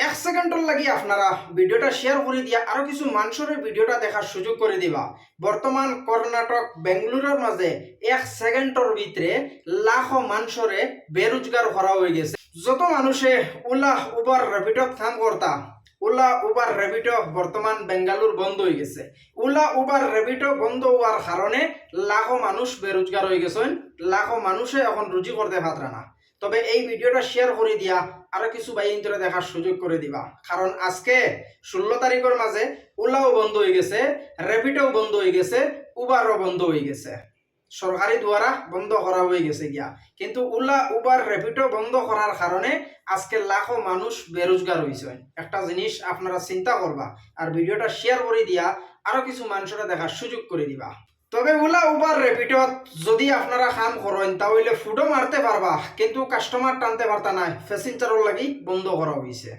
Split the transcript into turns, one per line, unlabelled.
এক সেকেন্ডর লাগি আপনারা ভিডিওটা শেয়ার করে দিয়া আরও কিছু মানুষের ভিডিওটা দেখার সুযোগ করে দিবা। বর্তমান কর্ণাটক বেঙ্গালুরুর মাঝে এক সেকেন্ডর ভিতরে লাখো মানুষরে বেরোজগার করা হয়ে গেছে। যত মানুষে ওলা উবার র্যাপিডত কাম করতা ওলা উবার র্যাপিডো বর্তমান বেঙ্গালুর বন্ধ হয়ে গেছে। ওলা উবার র্যাপিডো বন্ধ হওয়ার কারণে লাখো মানুষ বেরোজগার হয়ে গেছেন লাখো মানুষে এখন রুজি করতে পারত না তবে এই ভিডিওটা শেয়ার করে দিয়া আরও কিছু বাইন্তরে দেখার সুযোগ করে দিবা। কারণ আজকে ষোলো তারিখের মাঝে ওলাও বন্ধ হয়ে গেছে, র্যাপিডও বন্ধ হয়ে গেছে, উবারও বন্ধ হয়ে গেছে। সরকারি দ্বারা বন্ধ করা হয়ে গেছে গিয়া। কিন্তু ওলা, উবার র্যাপিডো বন্ধ করার কারণে আজকে লাখো মানুষ বেরোজগার হয়েছে একটা জিনিস আপনারা চিন্তা করবা, আর ভিডিওটা শেয়ার করে দিয়া আরও কিছু মানুষরা দেখার সুযোগ করে দিবা। তবে ওলা উবার র্যাপিডত যদি আপনারা কাম করেন, তাহলে ফুডও মারতে পারবা, কিন্তু কাস্টমার টানতে পারতা নাই। প্যাসেঞ্জারও লাগি বন্ধ করা হয়েছে